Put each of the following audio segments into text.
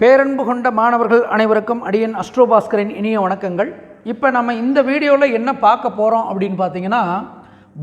பேரன்பு கொண்ட மாணவர்கள் அனைவருக்கும் அடியன் அஸ்ட்ரோபாஸ்கரின் இனிய வணக்கங்கள். இப்போ நம்ம இந்த வீடியோவில் என்ன பார்க்க போகிறோம் அப்படின்னு பார்த்தீங்கன்னா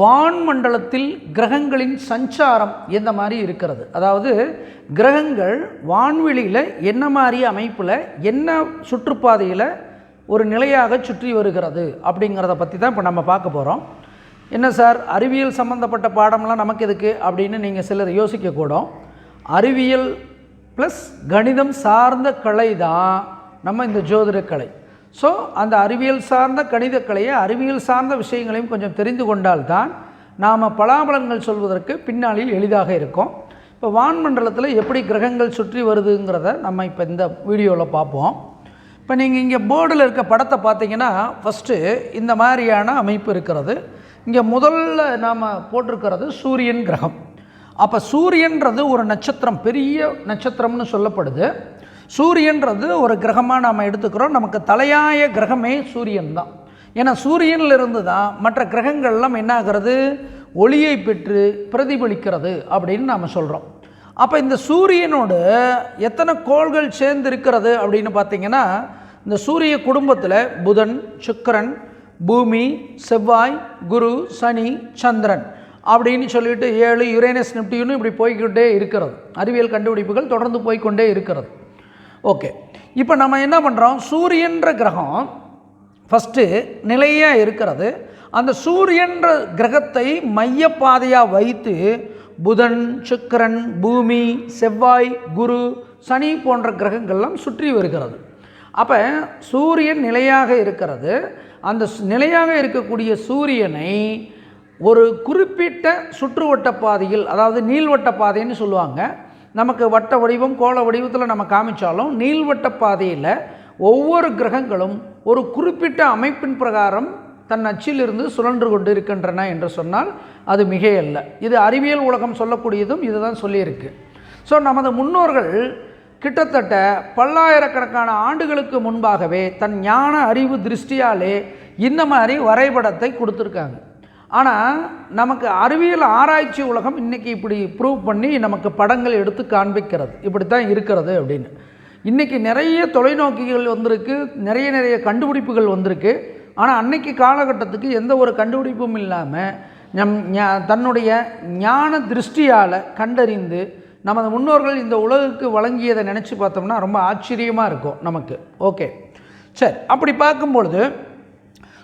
வான்மண்டலத்தில் கிரகங்களின் சஞ்சாரம் எந்த மாதிரி இருக்கிறது? அதாவது கிரகங்கள் வான்வெளியில் என்ன மாதிரி அமைப்பில் என்ன சுற்றுப்பாதையில் ஒரு நிலையாக சுற்றி வருகிறது அப்படிங்கிறத பற்றி தான் இப்போ நம்ம பார்க்க போகிறோம் என்ன சார் அறிவியல் சம்மந்தப்பட்ட பாடம்லாம் நமக்கு எதுக்கு அப்படின்னு நீங்கள் சிலர் யோசிக்கக்கூடும். அறிவியல் ப்ளஸ் கணிதம் சார்ந்த கலை தான் நம்ம இந்த ஜோதிட கலை. ஸோ அந்த அறிவியல் சார்ந்த கணித கலையை அறிவியல் சார்ந்த விஷயங்களையும் கொஞ்சம் தெரிந்து கொண்டால்தான் நாம் பலாபலங்கள் சொல்வதற்கு பின்னாளில் எளிதாக இருக்கும். இப்போ வான்மண்டலத்தில் எப்படி கிரகங்கள் சுற்றி வருதுங்கிறத நம்ம இப்போ இந்த வீடியோவில் பார்ப்போம். இப்போ நீங்கள் இங்கே போர்டில் இருக்க படத்தை பார்த்தீங்கன்னா ஃபஸ்ட்டு இந்த மாதிரியான அமைப்பு இருக்கிறது. இங்கே முதல்ல நாம் போட்டிருக்கிறது சூரியன் கிரகம். அப்போ சூரியன்றது ஒரு நட்சத்திரம் பெரிய நட்சத்திரம்னு சொல்லப்படுது. சூரியன்றது ஒரு கிரகமாக நாம் எடுத்துக்கிறோம். நமக்கு தலையாய கிரகமே சூரியன் தான். ஏன்னா சூரியனிலிருந்து தான் மற்ற கிரகங்கள்லாம் என்ன ஆகிறது? ஒளியை பெற்று பிரதிபலிக்கிறது அப்படின்னு நாம் சொல்கிறோம் அப்போ இந்த சூரியனோடு எத்தனை கோள்கள் சேர்ந்து இருக்கிறது அப்படின்னு பார்த்தீங்கன்னா இந்த சூரிய குடும்பத்தில் புதன் சுக்கரன் பூமி செவ்வாய் குரு சனி சந்திரன். அப்படின்னு சொல்லிட்டு ஏழு யுரேனஸ் நெப்டியூன் இப்படி போய்கிட்டே இருக்கிறது. அறிவியல் கண்டுபிடிப்புகள் தொடர்ந்து போய்க்கொண்டே இருக்கிறது. ஓகே. இப்போ நம்ம என்ன பண்ணுறோம் சூரியன்ற கிரகம் ஃபஸ்ட்டு நிலையாக இருக்கிறது. அந்த சூரியன்ற கிரகத்தை மையப்பாதையாக வைத்து புதன் சுக்கிரன் பூமி செவ்வாய் குரு சனி போன்ற கிரகங்கள்லாம் சுற்றி வருகிறது. அப்போ சூரியன் நிலையாக இருக்கிறது. அந்த நிலையாக இருக்கக்கூடிய சூரியனை ஒரு குறிப்பிட்ட சுற்றுவட்ட பாதையில் அதாவது நீள்வட்ட பாதைன்னு சொல்லுவாங்க நமக்கு வட்ட வடிவம் கோள வடிவத்தில் நம்ம காமிச்சாலும் நீள்வட்ட பாதையில் ஒவ்வொரு கிரகங்களும் ஒரு குறிப்பிட்ட அமைப்பின் பிரகாரம் தன் அச்சிலிருந்து சுழன்று கொண்டு இருக்கின்றன என்று சொன்னால் அது மிகையல்ல. இது அறிவியல் உலகம் சொல்லக்கூடியதும் இதுதான் சொல்லியிருக்கு. ஸோ நமது முன்னோர்கள் கிட்டத்தட்ட பல்லாயிரக்கணக்கான ஆண்டுகளுக்கு முன்பாகவே தன் ஞான அறிவு திருஷ்டியாலே இந்த மாதிரி வரைபடத்தை கொடுத்துருக்காங்க. ஆனால் நமக்கு அறிவியல் ஆராய்ச்சி உலகம் இன்றைக்கி இப்படி ப்ரூவ் பண்ணி நமக்கு படங்கள் எடுத்து காண்பிக்கிறது. இப்படி தான் இருக்கிறது அப்படின்னு. இன்றைக்கி நிறைய தொலைநோக்கிகள் வந்திருக்கு நிறைய நிறைய கண்டுபிடிப்புகள் வந்திருக்கு. ஆனால் அன்னைக்கு காலகட்டத்துக்கு எந்த ஒரு கண்டுபிடிப்பும் இல்லாமல் நம் தன்னுடைய ஞான திருஷ்டியால் கண்டறிந்து நமது முன்னோர்கள் இந்த உலகுக்கு வழங்கியதை நினச்சி பார்த்தோம்னா ரொம்ப ஆச்சரியமாக இருக்கும் நமக்கு. ஓகே. சரி அப்படி பார்க்கும்பொழுது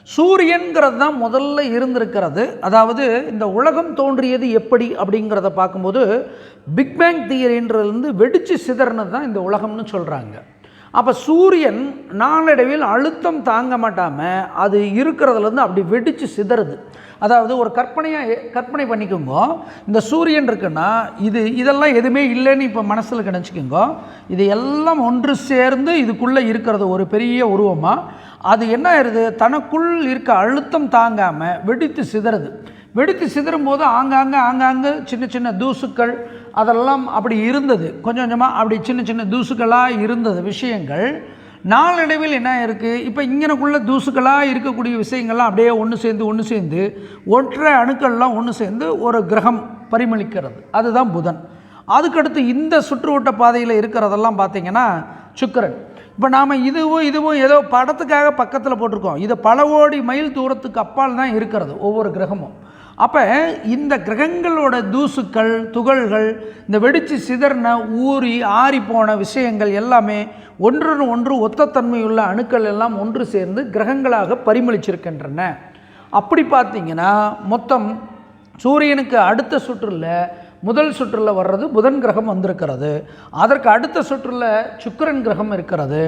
சூரியன்கிறது தான் முதல்ல இருந்திருக்கிறது. அதாவது இந்த உலகம் தோன்றியது எப்படி அப்படிங்கிறத பார்க்கும்போது பிக் பேங் தியரின்றதுலேருந்து வெடித்து சிதறினது தான் இந்த உலகம்னு சொல்கிறாங்க அப்போ சூரியன் நாளடைவில் அழுத்தம் தாங்க மாட்டாமல் அது இருக்கிறதுலேருந்து அப்படி வெடித்து சிதறுது. அதாவது ஒரு கற்பனையாக கற்பனை பண்ணிக்கோங்க. இந்த சூரியன் இருக்குன்னா இது இதெல்லாம் எதுவுமே இல்லைன்னு இப்போ மனசில் கிடச்சிக்கோங்க இது எல்லாம் ஒன்று சேர்ந்து இதுக்குள்ளே இருக்கிறது ஒரு பெரிய உருவமாக அது என்ன ஆயிடுது தனக்குள் இருக்க அழுத்தம் தாங்காமல் வெடித்து சிதறுது. வெடித்து சிதறும் போது ஆங்காங்கே ஆங்காங்கே சின்ன சின்ன தூசுக்கள் அதெல்லாம் அப்படி இருந்தது. கொஞ்சம் கொஞ்சமாக அப்படி சின்ன சின்ன தூசுக்களாக இருந்தது விஷயங்கள். நாளடைவில் என்ன இருக்குது இப்போ இங்கனக்குள்ள தூசுக்களாக இருக்கக்கூடிய விஷயங்கள்லாம் அப்படியே ஒன்று சேர்ந்து ஒன்று சேர்ந்து ஒற்றை அணுக்கள்லாம் ஒன்று சேர்ந்து ஒரு கிரகம் பரிமளிக்கிறது. அதுதான் புதன். அதுக்கடுத்து இந்த சுற்றுவட்ட பாதையில் இருக்கிறதெல்லாம் பார்த்திங்கன்னா சுக்கரன். இப்போ நாம் இதுவும் இதுவும் ஏதோ படத்துக்காக பக்கத்தில் போட்டிருக்கோம். இது பல கோடி மைல் தூரத்துக்கு அப்பால் தான் இருக்கிறது ஒவ்வொரு கிரகமும். அப்போ இந்த கிரகங்களோட தூசுக்கள் துகள்கள் இந்த வெடித்து சிதறின ஊறி ஆறி போன விஷயங்கள் எல்லாமே ஒன்றுடன் ஒன்று ஒத்தத்தன்மையுள்ள அணுக்கள் எல்லாம் ஒன்று சேர்ந்து கிரகங்களாக பரிமளிச்சிருக்கின்றன. அப்படி பார்த்தீங்கன்னா மொத்தம் சூரியனுக்கு அடுத்த சுற்றில் முதல் சுற்றில் வர்றது புதன் கிரகம் வந்திருக்கிறது. அதற்கு அடுத்த சுற்றில் சுக்கரன் கிரகம் இருக்கிறது.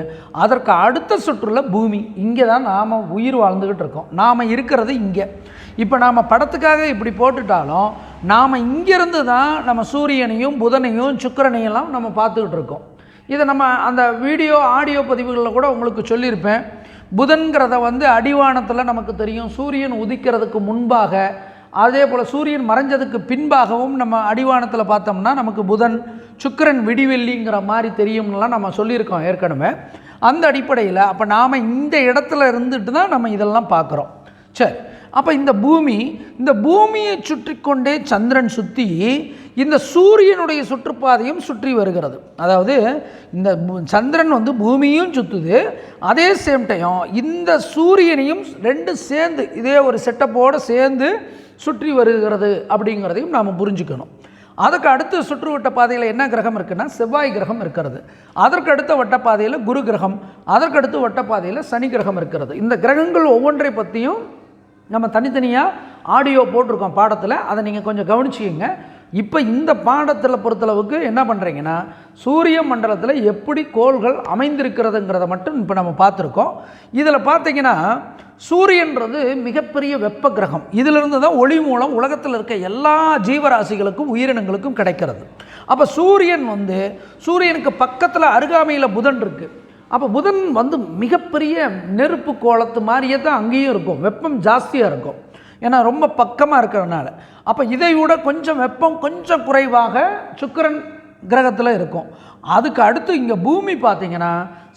அதற்கு அடுத்த சுற்றில் பூமி. இங்கே தான் நாம் உயிர் வாழ்ந்துக்கிட்டு இருக்கோம். நாம் இருக்கிறது இங்கே. இப்போ நாம் படத்துக்காக இப்படி போட்டுட்டாலும் நாம் இங்கேருந்து தான் நம்ம சூரியனையும் புதனையும் சுக்கரனையெல்லாம் நம்ம பார்த்துக்கிட்டு இருக்கோம். இதை நம்ம அந்த வீடியோ ஆடியோ பதிவுகளில் கூட உங்களுக்கு சொல்லியிருப்பேன். புதன்கிறத வந்து அடிவானத்தில் நமக்கு தெரியும். சூரியன் உதிக்கிறதுக்கு முன்பாக அதே போல் சூரியன் மறைஞ்சதுக்கு பின்பாகவும் நம்ம அடிவானத்தில் பார்த்தோம்னா நமக்கு புதன் சுக்கிரன் விடிவெள்ளிங்கிற மாதிரி தெரியும்லாம் நம்ம சொல்லியிருக்கோம் ஏற்கனவே. அந்த அடிப்படையில் அப்போ நாம் இந்த இடத்துல இருந்துட்டு தான் நம்ம இதெல்லாம் பார்க்குறோம். சரி அப்போ இந்த பூமி இந்த பூமியை சுற்றி கொண்டே சந்திரன் சுற்றி இந்த சூரியனுடைய சுற்றுப்பாதையும் சுற்றி வருகிறது. அதாவது இந்த சந்திரன் வந்து பூமியும் சுற்றுது அதே சேம் டைம் இந்த சூரியனையும் ரெண்டு சேர்ந்து இதே ஒரு செட்டப்போடு சேர்ந்து சுற்றி வருகிறது அப்படிங்கிறதையும் நாம் புரிஞ்சுக்கணும். அதுக்கு அடுத்து சுற்றுவட்ட பாதையில் என்ன கிரகம் இருக்குன்னா செவ்வாய் கிரகம் இருக்கிறது. அதற்கு அடுத்த வட்டப்பாதையில் குரு கிரகம் அதற்கு அடுத்து வட்டப்பாதையில் சனி கிரகம் இருக்கிறது. இந்த கிரகங்கள் ஒவ்வொன்றை பற்றியும் நம்ம தனித்தனியாக ஆடியோ போட்டிருக்கோம் பாடத்தில். அதை நீங்கள் கொஞ்சம் கவனிச்சிக்கிங்க. இப்போ இந்த பாடத்தில் பொறுத்தளவுக்கு என்ன பண்ணுறீங்கன்னா சூரிய மண்டலத்தில் எப்படி கோள்கள் அமைந்திருக்கிறதுங்கிறத மட்டும் இப்போ நம்ம பார்த்துருக்கோம். இதில் பார்த்தீங்கன்னா சூரியன்றது மிகப்பெரிய வெப்ப கிரகம் இதிலிருந்து தான் ஒளி மூலம் உலகத்தில் இருக்க எல்லா ஜீவராசிகளுக்கும் உயிரினங்களுக்கும் கிடைக்கிறது. அப்போ சூரியன் வந்து சூரியனுக்கு பக்கத்தில் அருகாமையில் புதன் இருக்குது அப்போ புதன் வந்து மிகப்பெரிய நெருப்பு கோலத்து மாதிரியே தான் அங்கேயும் இருக்கும். வெப்பம் ஜாஸ்தியாக இருக்கும். ஏன்னா ரொம்ப பக்கமாக இருக்கிறதுனால. அப்போ இதை விட கொஞ்சம் வெப்பம் கொஞ்சம் குறைவாக சுக்கிரன் கிரகத்தில் இருக்கும். அதுக்கு அடுத்து இங்கே பூமி பார்த்திங்கன்னா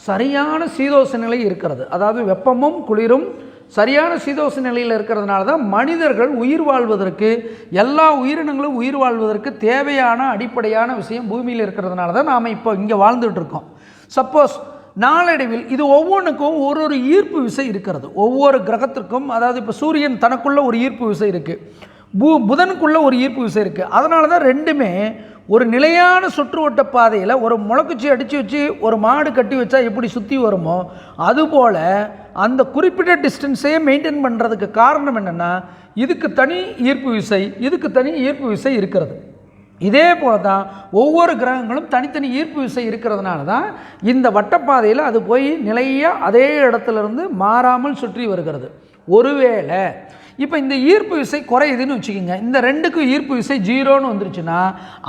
சரியான சீதோஷ நிலை இருக்கிறது. அதாவது வெப்பமும் குளிரும் சரியான சீதோஷ நிலையில் இருக்கிறதுனால தான் மனிதர்கள் உயிர் வாழ்வதற்கு எல்லா உயிரினங்களும் உயிர் வாழ்வதற்கு தேவையான அடிப்படையான விஷயம் பூமியில் இருக்கிறதுனால தான் நாம் இப்போ இங்கே வாழ்ந்துட்டுருக்கோம் சப்போஸ் நாளடைவில் இது ஒவ்வொன்றுக்கும் ஒரு ஒரு ஈர்ப்பு விசை இருக்கிறது. ஒவ்வொரு கிரகத்திற்கும் அதாவது இப்போ சூரியன் தனக்குள்ளே ஒரு ஈர்ப்பு விசை இருக்குது பூ புதனுக்குள்ளே ஒரு ஈர்ப்பு விசை இருக்குது அதனால தான் ரெண்டுமே ஒரு நிலையான சுற்றுவட்ட பாதையில் ஒரு முளக்குச்சி அடித்து வச்சு ஒரு மாடு கட்டி வச்சா எப்படி சுற்றி வருமோ அதுபோல் அந்த குறிப்பிட்ட டிஸ்டன்ஸையே மெயின்டைன் பண்ணுறதுக்கு காரணம் என்னென்னா இதுக்கு தனி ஈர்ப்பு விசை இதுக்கு தனி ஈர்ப்பு விசை இருக்கிறது. இதே போல தான் ஒவ்வொரு கிரகங்களும் தனித்தனி ஈர்ப்பு விசை இருக்கிறதுனால தான் இந்த வட்டப்பாதையில் அது போய் நிலையாக அதே இடத்துல இருந்து மாறாமல் சுற்றி வருகிறது. ஒருவேளை இப்போ இந்த ஈர்ப்பு விசை குறையுதுன்னு வச்சுக்கோங்க. இந்த ரெண்டுக்கும் ஈர்ப்பு விசை ஜீரோன்னு வந்துருச்சுன்னா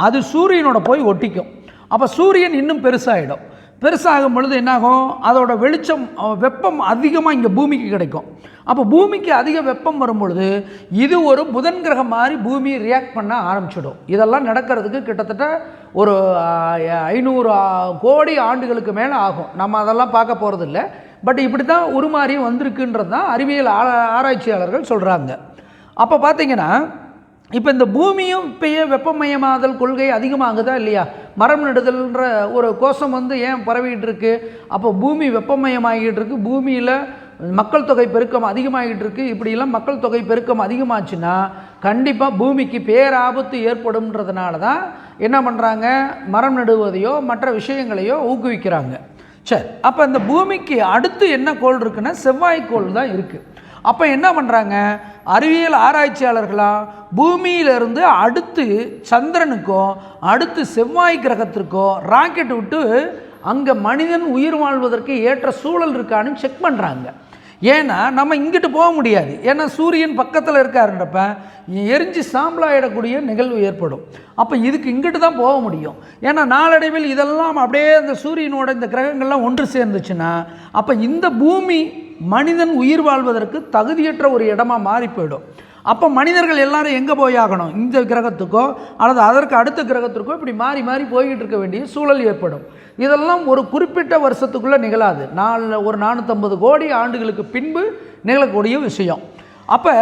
அது சூரியனோட போய் ஒட்டிக்கும். அப்போ சூரியன் இன்னும் பெருசாகிடும் பெருசாகும் பொழுது என்னாகும்? அதோட வெளிச்சம் வெப்பம் அதிகமாக இங்கே பூமிக்கு கிடைக்கும். அப்போ பூமிக்கு அதிக வெப்பம் வரும் பொழுது இது ஒரு புதன் கிரகம் மாதிரி பூமி ரியாக்ட் பண்ண ஆரம்பிச்சிடும். இதெல்லாம் நடக்கிறதுக்கு கிட்டத்தட்ட ஒரு ஐநூறு கோடி ஆண்டுகளுக்கு மேலே ஆகும். நம்ம அதெல்லாம் பார்க்க போகிறதில்ல பட் இப்படி தான் உருமாறி வந்திருக்குன்றது தான் அறிவியல் ஆராய்ச்சியாளர்கள் சொல்கிறாங்க அப்போ பார்த்தீங்கன்னா இப்போ இந்த பூமியும் இப்பயே வெப்பமயமாதல் கொள்கை அதிகமாகுதா இல்லையா? மரம் நடுதல்ன்ற ஒரு கோஷம் வந்து ஏன் பரவிக்கிட்டு இருக்கு அப்போ பூமி வெப்பமயமாகிட்டு இருக்கு பூமியில் மக்கள் தொகை பெருக்கம் அதிகமாகிட்டு இருக்கு இப்படியெல்லாம் மக்கள் தொகை பெருக்கம் அதிகமாச்சுன்னா கண்டிப்பாக பூமிக்கு பேராபத்து ஏற்படும்ன்றதுனால தான் என்ன பண்ணுறாங்க மரம் நடுவதையோ மற்ற விஷயங்களையோ ஊக்குவிக்கிறாங்க. சரி அப்போ இந்த பூமிக்கு அடுத்து என்ன கோள் இருக்குன்னா செவ்வாய் கோள் தான் இருக்குது அப்போ என்ன பண்ணுறாங்க அறிவியல் ஆராய்ச்சியாளர்களாக பூமியிலிருந்து அடுத்து சந்திரனுக்கோ அடுத்து செவ்வாய் கிரகத்திற்கோ ராக்கெட் விட்டு அங்கே மனிதன் உயிர் வாழ்வதற்கு ஏற்ற சூழல் இருக்கான்னு செக் பண்ணுறாங்க ஏன்னா நம்ம இங்கிட்டு போக முடியாது. ஏன்னா சூரியன் பக்கத்தில் இருக்காருன்றப்ப எரிஞ்சு சாம்பலாயிடக்கூடிய நிகழ்வு ஏற்படும். அப்போ இதுக்கு இங்கிட்டு தான் போக முடியும். ஏன்னா நாளடைவில் இதெல்லாம் அப்படியே அந்த சூரியனோட இந்த கிரகங்கள்லாம் ஒன்று சேர்ந்துச்சுன்னா அப்போ இந்த பூமி மனிதன் உயிர் வாழ்வதற்கு தகுதியற்ற ஒரு இடமா மாறி போயிடும். அப்போ மனிதர்கள் எல்லாரும் எங்கே போய் ஆகணும்? இந்த கிரகத்துக்கோ அல்லது அதற்கு அடுத்த கிரகத்திற்கோ இப்படி மாறி மாறி போய்கிட்டு இருக்க வேண்டிய சூழல் ஏற்படும். இதெல்லாம் ஒரு குறிப்பிட்ட வருஷத்துக்குள்ளே நிகழாது. நாலு ஒரு நானூற்றம்பது கோடி ஆண்டுகளுக்கு பின்பு நிகழக்கூடிய விஷயம். அப்போ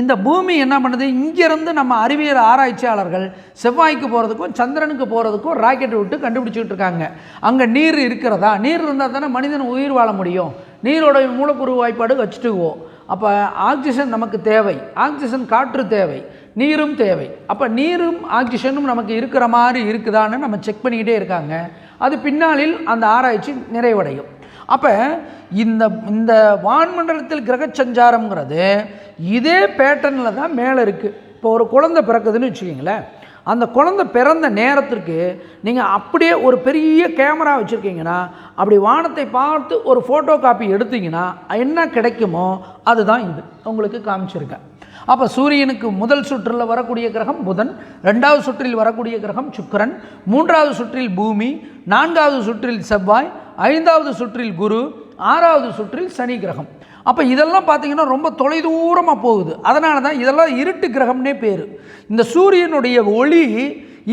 இந்த பூமி என்ன பண்ணுது? இங்கேருந்து நம்ம அறிவியல் ஆராய்ச்சியாளர்கள் செவ்வாய்க்கு போகிறதுக்கும் சந்திரனுக்கு போகிறதுக்கும் ராக்கெட் விட்டு கண்டுபிடிச்சிக்கிட்டு இருக்காங்க. அங்கே நீர் இருக்கிறதா? நீர் இருந்தால் தானே மனிதன் உயிர் வாழ முடியும். நீரோட மூலக்கூறு வாய்ப்பாடு வச்சுட்டுவோம் அப்போ ஆக்சிஜன் நமக்கு தேவை. ஆக்சிஜன் காற்று தேவை. நீரும் தேவை. அப்போ நீரும் ஆக்சிஜனும் நமக்கு இருக்கிற மாதிரி இருக்குதான்னு நம்ம செக் பண்ணிக்கிட்டே இருக்காங்க. அது பின்னாளில் அந்த ஆராய்ச்சி நிறைவடையும். அப்போ இந்த இந்த வான்மண்டலத்தில் கிரக சஞ்சாரம்ங்கிறது இதே பேட்டர்னில் தான் மேலே இருக்குது இப்போ ஒரு குழந்தை பிறக்குதுன்னு வச்சுக்கிங்களேன். அந்த குழந்தை பிறந்த நேரத்திற்கு நீங்கள் அப்படியே ஒரு பெரிய கேமரா வச்சுருக்கீங்கன்னா அப்படி வானத்தை பார்த்து ஒரு ஃபோட்டோ காப்பி எடுத்தீங்கன்னா என்ன கிடைக்குமோ அதுதான் இது. உங்களுக்கு காமிச்சிருக்கேன். அப்போ சூரியனுக்கு முதல் சுற்றில் வரக்கூடிய கிரகம் புதன் ரெண்டாவது சுற்றில் வரக்கூடிய கிரகம் சுக்கிரன் மூன்றாவது சுற்றில் பூமி நான்காவது சுற்றில் செவ்வாய் ஐந்தாவது சுற்றில் குரு ஆறாவது சுற்றில் சனி கிரகம். அப்போ இதெல்லாம் பார்த்தீங்கன்னா ரொம்ப தொலைதூரமாக போகுது. அதனால தான் இதெல்லாம் இருட்டு கிரகம்னே பேர். இந்த சூரியனுடைய ஒளி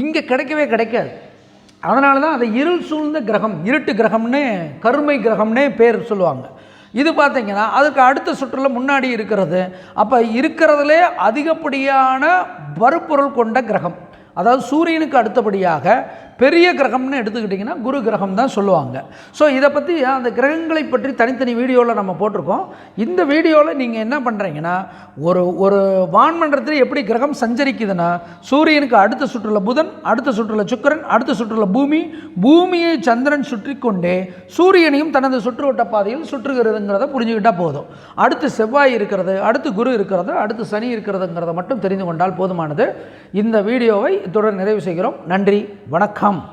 இங்கே கிடைக்கவே கிடைக்காது. அதனால தான் அதை இருள் சூழ்ந்த கிரகம் இருட்டு கிரகம்னே கருமை கிரகம்னே பேர் சொல்லுவாங்க. இது பார்த்தீங்கன்னா அதுக்கு அடுத்த சுற்றில் முன்னாடி இருக்கிறது. அப்போ இருக்கிறதுலே அதிகப்படியான வறுப்பொருள் கொண்ட கிரகம். அதாவது சூரியனுக்கு அடுத்தபடியாக பெரிய கிரகம்னு எடுத்துக்கிட்டிங்கன்னா குரு கிரகம் தான் சொல்லுவாங்க. ஸோ இதை பற்றி அந்த கிரகங்களை பற்றி தனித்தனி வீடியோவில் நம்ம போட்டிருக்கோம். இந்த வீடியோவில் நீங்கள் என்ன பண்ணுறீங்கன்னா ஒரு ஒரு வான்மண்டலத்தில் எப்படி கிரகம் சஞ்சரிக்குதுன்னா சூரியனுக்கு அடுத்த சுற்றுல புதன் அடுத்த சுற்றுல சுக்கிரன் அடுத்த சுற்றுல பூமி பூமியை சந்திரன் சுற்றி கொண்டே சூரியனையும் தனது சுற்றுவட்ட பாதையில் சுற்றுகிறதுங்கிறத புரிஞ்சுக்கிட்டால் போதும். அடுத்து செவ்வாய் இருக்கிறது அடுத்து குரு இருக்கிறது அடுத்து சனி இருக்கிறதுங்கிறத மட்டும் தெரிந்து கொண்டால் போதுமானது. இந்த வீடியோவை இத்துடன் நிறைவு செய்கிறோம். நன்றி வணக்கம்.